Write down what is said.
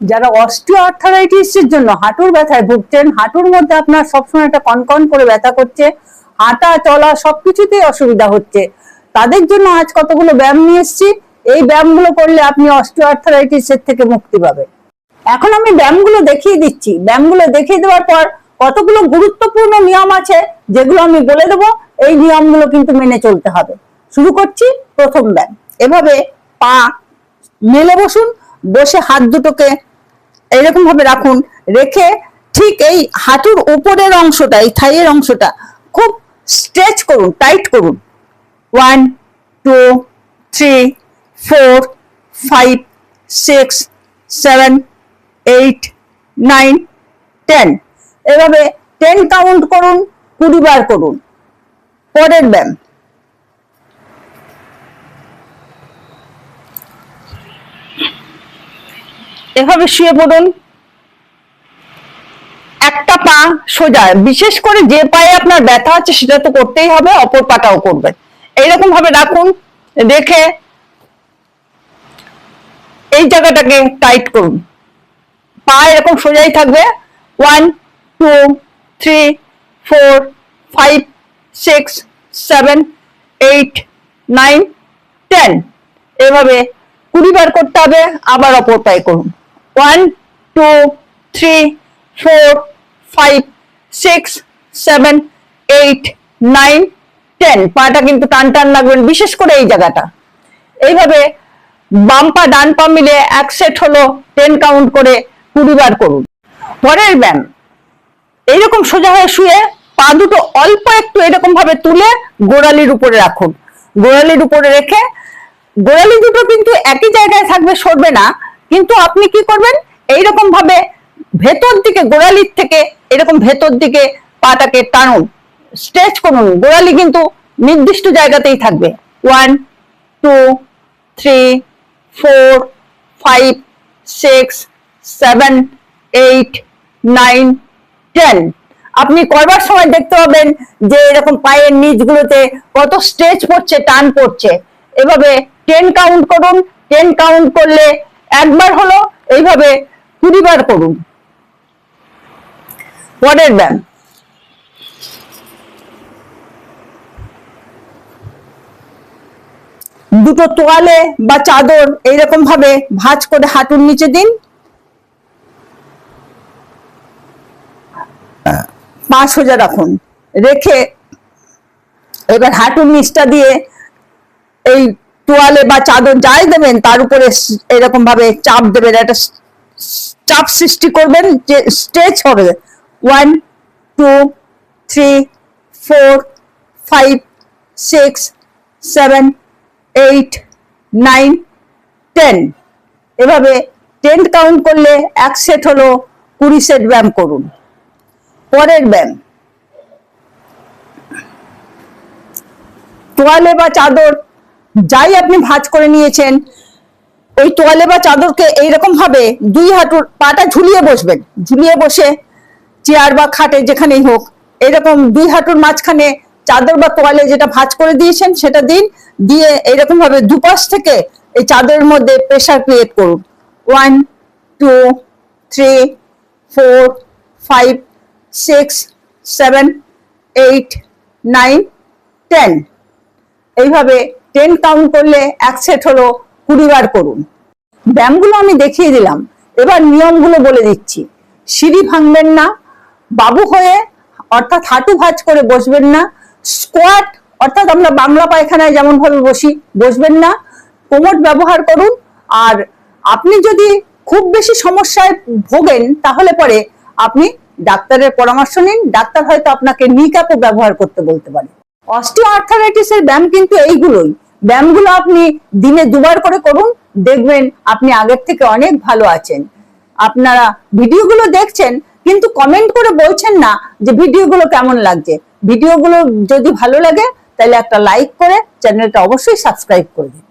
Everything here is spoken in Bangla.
যারা অস্টিও এর জন্য হাঁটুর ব্যথায় ভুগছেন, হাঁটুর মধ্যে আপনার সবসময় একটা কনকন করে ব্যথা করছে, হাঁটা, চলা সবকিছুতেই অসুবিধা হচ্ছে। তাদের জন্য আজ কতগুলো ব্যায়াম নিয়ে এসেছি, এই ব্যায়ামগুলো করলে আপনি অস্টিও এর থেকে মুক্তি পাবেন। এখন আমি ব্যায়ামগুলো দেখিয়ে দিচ্ছি। ব্যায়ামগুলো দেখিয়ে দেওয়ার পর কতগুলো গুরুত্বপূর্ণ নিয়ম আছে যেগুলো আমি বলে দেবো, এই নিয়মগুলো কিন্তু মেনে চলতে হবে। শুরু করছি প্রথম ব্যায়াম। এভাবে পা মেলে বসুন, বসে হাত দুটোকে এরকম ভাবে রাখুন, রেখে ঠিক এই হাঁটুর উপরের অংশটা, এই থাইয়ের অংশটা খুব স্ট্রেচ করুন টাইট করুন। One two three four five six seven eight nine ten এভাবে টেন কাউন্ট করুন, কুড়ি বার করুন। পরের ব্যায়াম। এভাবে শুয়ে পড়ুন। একটা পা সোজা, বিশেষ করে যে পায়ে আপনার ব্যথা আছে সেটা তো করতেই হবে, অপর পাটাও করবেন এইরকম ভাবে রাখুন, রেখে এই জায়গাটাকে টাইট করুন। পা এরকম সোজাই থাকবে। One two three four five six seven eight nine ten এভাবে কুড়ি বার করতে হবে, আবার অপর পায়ে করুন। One two three four five six seven eight nine ten পাটা কিন্তু টান টান লাগবেন, বিশেষ করে এই জায়গাটা। এইভাবে বাম পা ডান পা মিলে এক সেট হলো টেন কাউন্ট করে কুড়ি বার করুন। পরের ব্যায়াম। এইরকম সোজা হয়ে শুয়ে পা দুটো অল্প একটু এরকম ভাবে তুলে গোড়ালির উপরে রাখুন। গোড়ালির উপরে রেখে, গোড়ালি দুটো কিন্তু একই জায়গায় থাকবে, সরবে না। কিন্তু আপনি কি করবেন? এইরকম ভাবে ভেতর দিকে, গোড়ালির থেকে এরকম ভেতর দিকে পাটাকে টানুন। স্ট্রেচ করুন। গোড়ালি কিন্তু নির্দিষ্ট জায়গাতেই থাকবে। One two three four five six seven eight nine ten আপনি করবার সময় দেখতে পাবেন যে এরকম পায়ের নিচগুলোতে কত স্ট্রেচ পড়ছে, টান পড়ছে। এভাবে টেন কাউন্ট করুন। টেন কাউন্ট করলে একবার হলো এইভাবে কুড়ি বার করুন পরের ব্যায়াম দুটো তোয়ালে বা চাদর এইরকম ভাবে ভাঁজ করে হাঁটুর নিচে দিন। পা সোজা রাখুন। রেখে এবার হাঁটুর নিচটা দিয়ে এই তোয়ালে বা চাদর যাই দেবেন, তার উপরে এরকম ভাবে চাপ দেবেন, একটা চাপ সৃষ্টি করবেন যে স্ট্রেচ হবে। One two three four five six seven eight nine ten এভাবে টেন কাউন্ট করলে এক সেট হলো কুড়ি সেট ব্যায়াম করুন। পরের ব্যায়াম। তোয়ালে বা চাদর যাই আপনি ভাঁজ করে নিয়েছেন, ওই তোয়ালে বা চাদরকে এইরকম ভাবে দুই হাঁটুর পাটা ঝুলিয়ে বসবেন। ঝুলিয়ে বসে চেয়ার বা খাটে যেখানেই হোক এরকম দুই হাঁটুর মাঝখানে চাদর বা তোয়ালে যেটা ভাঁজ করে দিয়েছেন, সেটা দিন, দিয়ে এইরকম ভাবে দুপাশ থেকে এই চাদরের মধ্যে প্রেসার ক্রিয়েট করুন। One two three four five six seven eight nine ten এইভাবে টেন কাউন্ট করলে এক সেট হলো কুড়ি বার করুন। ব্যায়ামগুলো আমি দেখিয়ে দিলাম। এবার নিয়মগুলো বলে দিচ্ছি। সিঁড়ি ভাঙবেন না। বাবু হয়ে অর্থাৎ হাঁটু ভাঁজ করে বসবেন না। স্কোয়াট অর্থাৎ আমরা বাংলা পায়খানায় যেমন ভাবে বসি, বসবেন না। কোমর ব্যবহার করুন। আর আপনি যদি খুব বেশি সমস্যায় ভোগেন, তাহলে পরে আপনি ডাক্তারের পরামর্শ নিন। ডাক্তার হয়তো আপনাকে নিকাপও ব্যবহার করতে বলতে পারে। অস্টিও আর্থারাইটিসের ব্যায়াম কিন্তু এইগুলোই। ব্যায়ামগুলো আপনি দিনে দুবার করে করুন, দেখবেন আপনি আগের থেকে অনেক ভালো আছেন। আপনারা ভিডিওগুলো দেখছেন, কিন্তু কমেন্ট করে বলছেন না যে ভিডিওগুলো কেমন লাগছে। ভিডিওগুলো যদি ভালো লাগে, তাহলে একটা লাইক করে চ্যানেলটা অবশ্যই সাবস্ক্রাইব করবেন